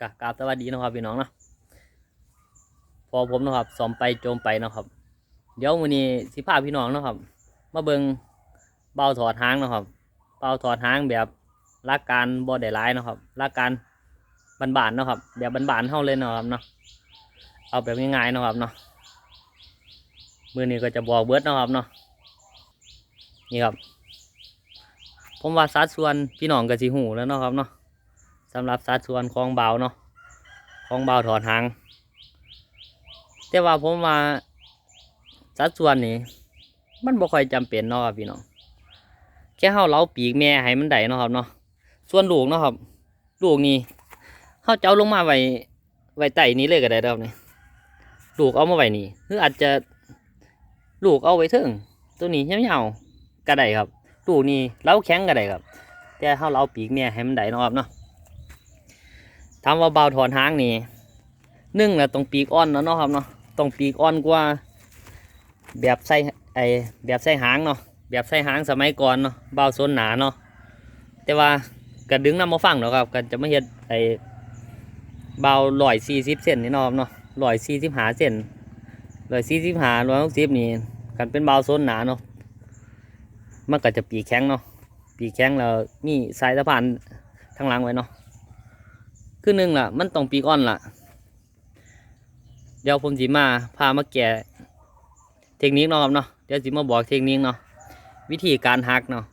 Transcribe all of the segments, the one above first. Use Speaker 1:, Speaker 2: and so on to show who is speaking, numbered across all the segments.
Speaker 1: กะกราบสวัสดีนะครับพี่น้องเนาะพอผมนะครับซ้อมไปโจมไปนะครับ เดี๋ยวมื้อนี้สิพาพี่น้องนะครับ มาเบิงเบาถอดหางนะครับเบาถอดหางแบบหลักการบ่ได้หลายนะครับหลักการบานๆเนาะครับ แบบบานๆเฮาเลยนะครับเนาะเอาแบบง่ายๆนะครับเนาะมือนี้ก็จะบอกเบิดนะครับเนาะนี่ครับ ผมว่าสัดส่วนพี่น้องก็สิหูแล้วนะครับเนาะ สำหรับสัดส่วนของเบาเนาะของเบาถอดหางแต่ว่าผมว่าสัดส่วนนี้มันบ่ค่อยจำเป็นเนาะครับพี่น้องแค่เฮาเล้าปีกแม่ให้มันได้เนาะครับเนาะส่วนลูกเนาะครับลูกนี่เฮาเจ้าลงมาไว้ไว้ใต้นี้เลยก็ได้เด้อครับนี่ลูกเอามาไว้นี่หรืออาจจะลูกเอาไว้เทิงตัวนี้ยาวๆก็ได้ครับลูกนี่เล้าแข็งก็ได้ครับ แต่เฮาเล้าปีกแม่ให้มันได้เนาะครับเนาะามว่าเบาถอนหางนี่หนึ่งแหละตรงปีกอ่อนเนาะเนาะครับเนาะตรงปีกอ่อนกว่า แบบใส่ไอแบบใส่หางเนาะแบบใส่หางสมัยก่อนเนาะเบาโซนหนาเนาะแต่ว่าก็ดึงน้ำมาฟังเนาะครับก็จะไม่เห็ดไอเบาร้อยสี่สิบเซนนี่เนาะครับเนาะร้อยสี่สิบหาเซนร้อยสี่สิบหาร้อยหกสิบนี่กันเป็นเบาโซนหนาเนาะมันก็จะปีกแข็งเนาะปีกแข็งแล้วมีสายสะพานทางหลังไว้เนาะ คือหนึ่งล่ะ มันต้องปีกอ่อนล่ะ เดี๋ยวผมสิมาพามาแกะเทคนิคเนาะครับเนาะเดี๋ยวสิมาบอกเทคนิคเนาะวิธีการหักเนาะ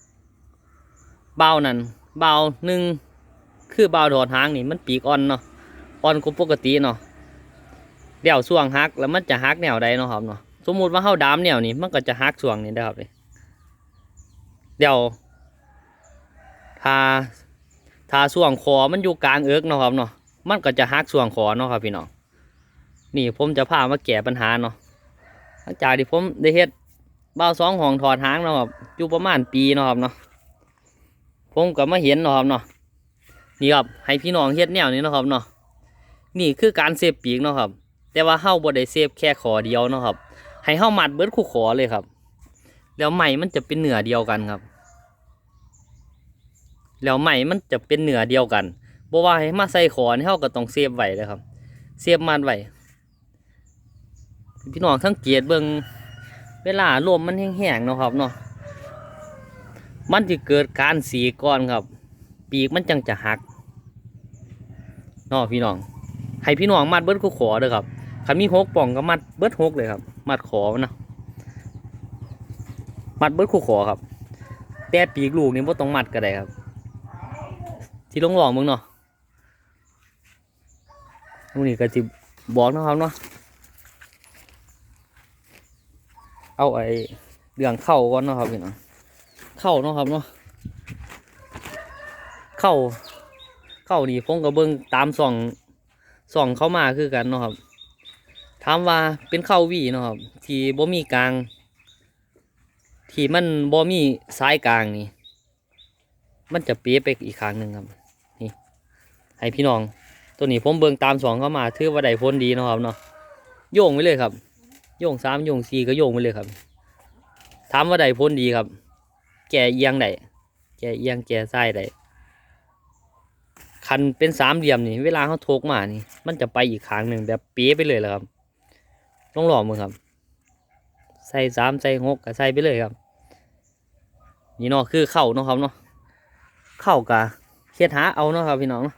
Speaker 1: เบานั่นเบาหนึ่งคือเบาถอดหางนี่มันปีกอ่อนเนาะอ่อนกว่าปกติเนาะเดี๋ยวส่วงหักแล้วมันจะหักแนวใดเนาะครับเนาะสมมุติว่าเฮาดามแนวนี้มันก็จะหักส่วงนี้ได้ครับเดี๋ยวถ้า ถ้าส่วงคอมันอยู่กลางเอิกเนาะครับเนาะมันก็จะหักส่วงคอเนาะครับพี่น้องนี่ผมจะพามาแก้ปัญหาเนาะหลังจากที่ผมได้เฮ็ดเบ้าสองห้องถอดหางเนาะครับอยู่ประมาณปีเนาะครับเนาะผมก็มาเห็นเนาะครับเนาะนี่ครับให้พี่น้องเฮ็ดแนวนี้เนาะครับเนาะนี่คือการเซฟปีกเนาะครับ แต่ว่าเฮาบ่ได้เซฟแค่ขอเดียวเนาะครับ ให้เฮามัดเบิดคู่ขอเลยครับ แล้วไหม่มันจะเป็นเหนือเดียวกันครับ แล้วไหมมันจะเป็นเหนือเดียวกันบ่ว่าให้มาใส่ขอนี่เฮาก็ต้องเซฟไว้เลยครับเซฟมัดไว้พี่น้องสังเกตเบิ่งเวลาลมมันแห้งๆเนาะครับเนาะมันจะเกิดการสีก่อนครับ ปีกมันจังจะหักเนาะพี่น้องให้พี่น้องมัดเบิดคู่ขอเด้อครับคันมีหกป่องก็มัดเบิดหกเลยครับ มัดขอมันนะมัดเบิดคู่ขอครับ แต่ปีกลูกนี่บ่ต้องมัดก็ได้ครับ ที่ลองลองมึงเนาะตรงนี้ก็สิบอกนะครับเนาะเอาไอ้เรื่องเข้าก่อนเนาะครับพี่น้องเข้าเนาะครับเนาะเข้าเข้านี่ผมก็เบิ่งตามส่องส่องเข้ามาคือกันเนาะครับถามว่าเป็นเข้าวีเนาะครับที่บ่มีกลาง ที่มันบ่มีสายกลางนี่ มันจะเปี้ยไปอีกครั้งหนึ่งครับ ให้พี่น้อง ตัวนี้ผมเบิ่งตามสองเข้ามาถือว่าได้ผลดีนะครับเนาะโยงไว้เลยครับ โยงสามโยงสี่ก็โยงไปเลยครับถามว่าใดพ้นดีครับ แก่เอียงไดแก่เอียงแก่ไส้ไดคันเป็นสามเหลี่ยมนี่เวลาเขาโทกมานี่ มันจะไปอีกครั้งหนึ่งแบบเป๊ะไปเลยแหละครับต้องหล่อมือครับ ใส่สามใส่หกก็ใส่ไปเลยครับ นี่เนาะคือเข่าเนาะครับเนาะเข่ากะเฮ็ดหาเอาเนาะครับพี่น้องเนาะ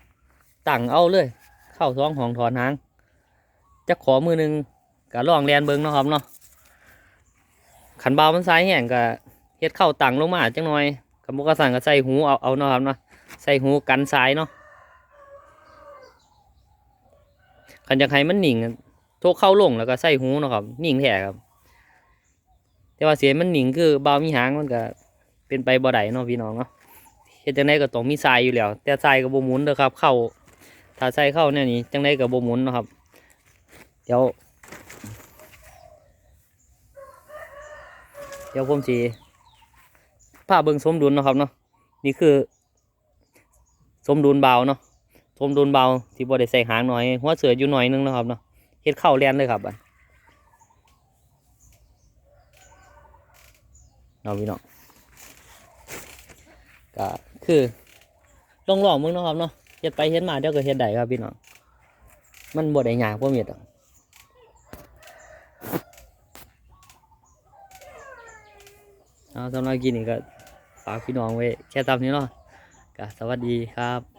Speaker 1: ตั้งเอาเลย เข้าท้องของถอนหางจะขอมือหนึ่งก็ลองเรียนเบิ้งเนาะครับเนาะขันเบามันซ้ายแห้งก็เฮ็ดเข้าตั้งลงมาจังหน่อยกับมุกกระสังก็ใส่หูเอาเอาเนาะครับเนาะใส่หูกันซ้ายเนาะขันจะให้มันหนิงโทกเข้าลงแล้วก็ใส่หูเนาะครับหนิงแท้ครับ แต่ว่าเสียงมันหนิงคือเบามีหางมันก็เป็นไปบ่ได้เนาะพี่น้องเนาะเฮ็ดจังไดก็ต้องมีทรายอยู่แล้ว แต่ทรายก็บ่หมุนเด้อครับ เข้า ถ้าใส่เข้าเนี่ยนี่จังไดก็บ่หมุนนะครับ เดี๋ยว เดี๋ยวผมสีผ้าเบิงสมดุลนะครับเนาะนี่คือ สมดุลเบาเนาะสมดุลเบาที่บ่ได้ใส่หางหน่อย หัวเสืออยู่หน่อยนึงนะครับเนาะเฮ็ดเข้าแลนเลยครับบัดเนาพี่น้องก็คือลองลองๆมึงนะครับเนาะ เฮ็ดไปเฮ็ดมาเดี๋ยวก็เฮ็ดได้ครับพี่น้อง มันบ่ได้ยากบ่เม็ดหรอกเอาสำหรับกินนี่ก็ฝากพี่น้องไว้แค่ตามนี้เนาะก็สวัสดีครับ